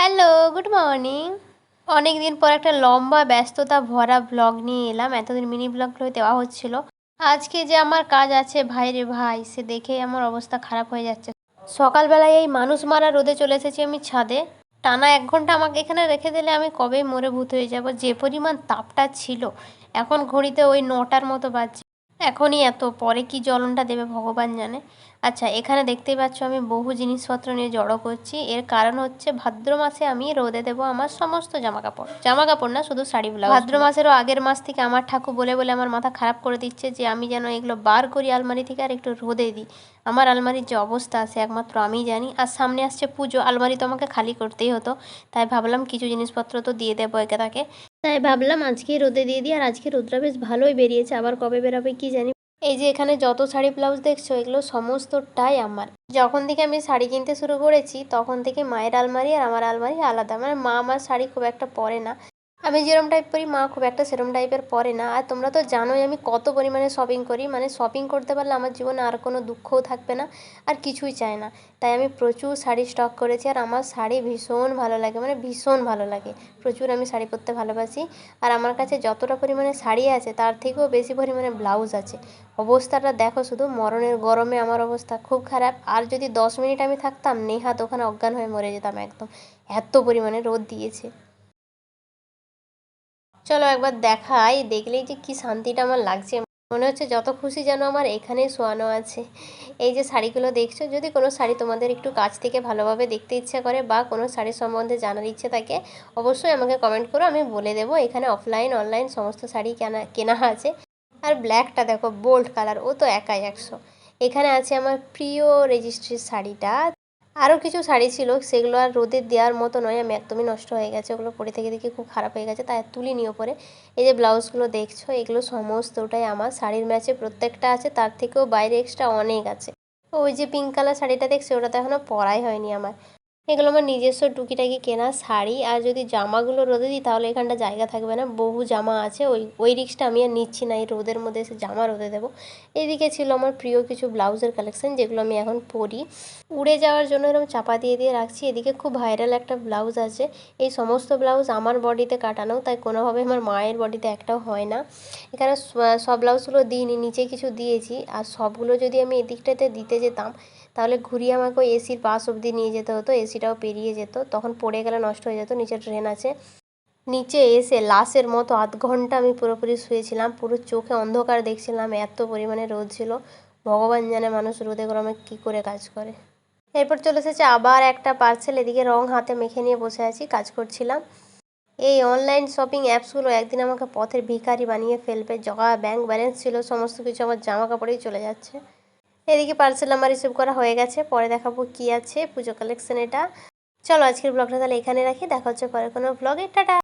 Hello good morning অনেক দিন পর একটা লম্বা ব্যস্ততা ভরা ব্লগ নিয়ে এলাম। এতদিন মিনি ব্লগগুলো দেওয়া হচ্ছিল। আজকে যে আমার কাজ আছে, ভাই রে ভাই, সে দেখেই আমার অবস্থা খারাপ হয়ে যাচ্ছে। সকালবেলায় এই মানুষ মারা রোদে চলে এসেছি আমি ছাদে। টানা এক ঘণ্টা আমাকে এখানে রেখে দিলে আমি কবেই মরে ভূত হয়ে যাব। যে পরিমাণ তাপটা ছিল, এখন ঘড়িতে ওই নটার মতো বাজছে। এখনই এত পরে কি জ্বলনটা দেবে ভগবান জানে। আচ্ছা এখানে দেখতেই পাচ্ছ আমি বহু জিনিসপত্র নিয়ে জড়ো করছি। এর কারণ হচ্ছে ভাদ্র মাসে আমি রোদে দেবো আমার সমস্ত জামা কাপড় জামা কাপড় না শুধু শাড়ি ব্লাউজ। ভাদ্র মাসেরও আগের মাস থেকে আমার ঠাকুর বলে বলে আমার মাথা খারাপ করে দিচ্ছে যে আমি যেন এগুলো বার করি আলমারি থেকে আর একটু রোদে দিই। আমার আলমারির যে অবস্থা আছে একমাত্র আমি জানি। আর সামনে আসছে পুজো আলমারি তো আমাকে খালি করতেই হতো। তাই ভাবলাম কিছু জিনিসপত্র তো দিয়ে দেবো একে তাকে। তাই ভাবলাম আজকে রোদে দিয়ে দিই, আর আজকে রোদটা বেশ ভালোই বেরিয়েছে। আবার কবে বেরোবে কি জানি? এই যে এখানে যত শাড়ি, ব্লাউজ দেখছ, এগুলো সমস্তটাই আমার। যখন থেকে আমি শাড়ি কিনতে শুরু করেছি, তখন থেকে মায়ের আলমারি আর আমার আলমারি আলাদা। মানে মা আমার শাড়ি খুব একটা পরে না। আমি যেরম টাইপ পরি মা খুব একটা সেরম টাইপের পরে না। আর তোমরা তো জানোই আমি কত পরিমাণে শপিং করি। মানে শপিং করতে পারলে আমার জীবনে আর কোনো দুঃখও থাকবে না, আর কিছুই চাই না। তাই আমি প্রচুর শাড়ি স্টক করেছি, আর আমার শাড়ি ভীষণ ভালো লাগে। মানে ভীষণ ভালো লাগে। প্রচুর আমি শাড়ি পরতে ভালোবাসি। আর আমার কাছে যতটা পরিমাণে শাড়ি আছে, তার থেকেও বেশি পরিমাণে ব্লাউজ আছে। অবস্থাটা দেখো শুধু, মরণের গরমে আমার অবস্থা খুব খারাপ। আর যদি দশ মিনিট আমি থাকতাম, নেহাত ওখানে অজ্ঞান হয়ে মরে যেতাম একদম। এত পরিমাণে রোদ দিয়েছে। চলো একবার দেখাই, দেখলেই যে কি শান্তিটা আমার লাগছে। মনে হচ্ছে যত খুশি যেন আমার এখানেই শোয়ানো আছে। এই যে শাড়িগুলো দেখছ, যদি কোনো শাড়ি তোমাদের একটু কাছ থেকে ভালোভাবে দেখতে ইচ্ছা করে বা কোনো শাড়ির সম্বন্ধে জানার ইচ্ছে থাকে, অবশ্যই আমাকে কমেন্ট করো, আমি বলে দেবো। এখানে অফলাইন অনলাইন সমস্ত শাড়ি কেনা কেনা আছে। আর ব্ল্যাকটা দেখো বোল্ড কালার ও তো একাই একশো। এখানে আছে আমার প্রিয় রেজিস্ট্রির শাড়িটা। আরও কিছু শাড়ি ছিল, সেগুলো আর রোদে দেওয়ার মতো নয়, আমি একদমই নষ্ট হয়ে গেছে। ওগুলো পরে থেকে দেখে খুব খারাপ হয়ে গেছে, তাই তুলি নিয়ে পরে এই যে ব্লাউজগুলো দেখছ, এগুলো সমস্তটাই আমার, শাড়ির ম্যাচে প্রত্যেকটা আছে, তার থেকেও বাইরে এক্সট্রা অনেক আছে। ওই যে পিঙ্ক কালার শাড়িটা দেখছি, ওটা তো এখনও পরাই হয়নি আমার। এগুলো আমার নিজস্ব টুকিটাকি কেনা শাড়ি, আর যদি জামাগুলো রোদে দিই তাহলে এখানটা জায়গা থাকবে না। বহু জামা আছে, ওই ওই রিক্সটা আমি আর নিচ্ছি না, এই রোদের মধ্যে এসে জামা রোদে দেবো। এদিকে ছিল আমার প্রিয় কিছু ব্লাউজের কালেকশন যেগুলো আমি এখন পরি। উড়ে যাওয়ার জন্য এরকম চাপা দিয়ে দিয়ে রাখছি। এদিকে খুব ভাইরাল একটা ব্লাউজ আছে। এই সমস্ত ব্লাউজ আমার বডিতে কাটানো, তাই কোনোভাবে আমার মায়ের বডিতে একটাও হয় না। এখানে সব ব্লাউজগুলো দিইনি, নিচে কিছু দিয়েছি। আর সবগুলো যদি আমি এদিকটাতে দিতে যেতাম, তাহলে ঘুরিয়ে আমাকে এসির পাশ অবধি নিয়ে যেতে হতো এসিটাও পেরিয়ে যেত, তখন পড়ে গেলে নষ্ট হয়ে যেত, নিচে ট্রেন আছে। নিচে এসে লাশের মতো আধ ঘণ্টা আমি পুরোপুরি শুয়েছিলাম, পুরো চোখে অন্ধকার দেখছিলাম, এত পরিমাণে রোদ ছিল। ভগবান জানে মানুষ রোদে গরমে কী করে কাজ করে। এরপর চলে এসেছে আবার একটা পার্সেল এদিকে রং হাতে মেখে নিয়ে বসে আছি, কাজ করছিলাম। এই অনলাইন শপিং অ্যাপসগুলো একদিন আমাকে পথের ভিখারি বানিয়ে ফেলবে, জগা ব্যাংক ব্যালেন্স ছিল, সমস্ত কিছু আমার জামা কাপড়েই চলে যাচ্ছে। এদিকে পার্সেল আমার রিসিভ করা হয়ে গেছে, পরে দেখাবো কি আছে পুজো কালেকশন এটা। চলো আজকের ব্লগটা তাহলে এখানে রাখি, দেখা হচ্ছে পরে কোনো ব্লগে, টাটা!